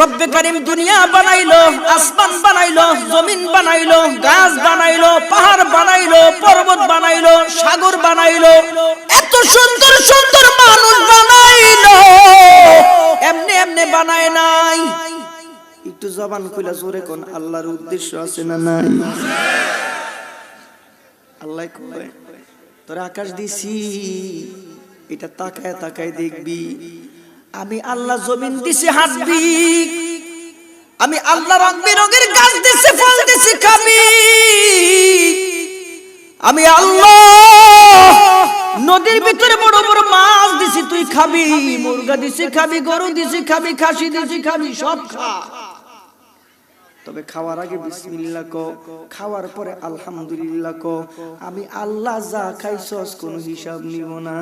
রব্বে কারিম দুনিয়া বানাইলো, আসমান বানাইলো, জমিন বানাইলো, গাছ বানাইলো, পাহাড় বানাইলো, পর্বত বানাইলো, সাগর বানাইলো, এত সুন্দর সুন্দর মানুষ বানাইলো। এমনি এমনি বানায় নাই। একটু জবান খুলে জোরে কোন আল্লাহর উদ্দেশ্য আছে না নাই? আল্লাহ কয়, তোর আকাশ দিছি, এটা তাকায় তাকায় দেখবি। আমি আল্লাহ জমিন দিছি হাঁটবি আমি আল্লাহ রং বেরঙের গাছ দিছি, ফল দিছি খাবি আমি আল্লাহ নদীর ভিতরে বড় বড় মাছ দিছি, তুই খাবি, মুরগা দিছি খাবি, গরু দিছি খাবি, খাসি দিছি খাবি, সব খা। তবে খাওয়ার আগে বিসমিল্লাহ কো খাওয়ার পরে আলহামদুলিল্লাহ কো আমি আল্লাহ যা খাইছস কোন হিসাব নিব না।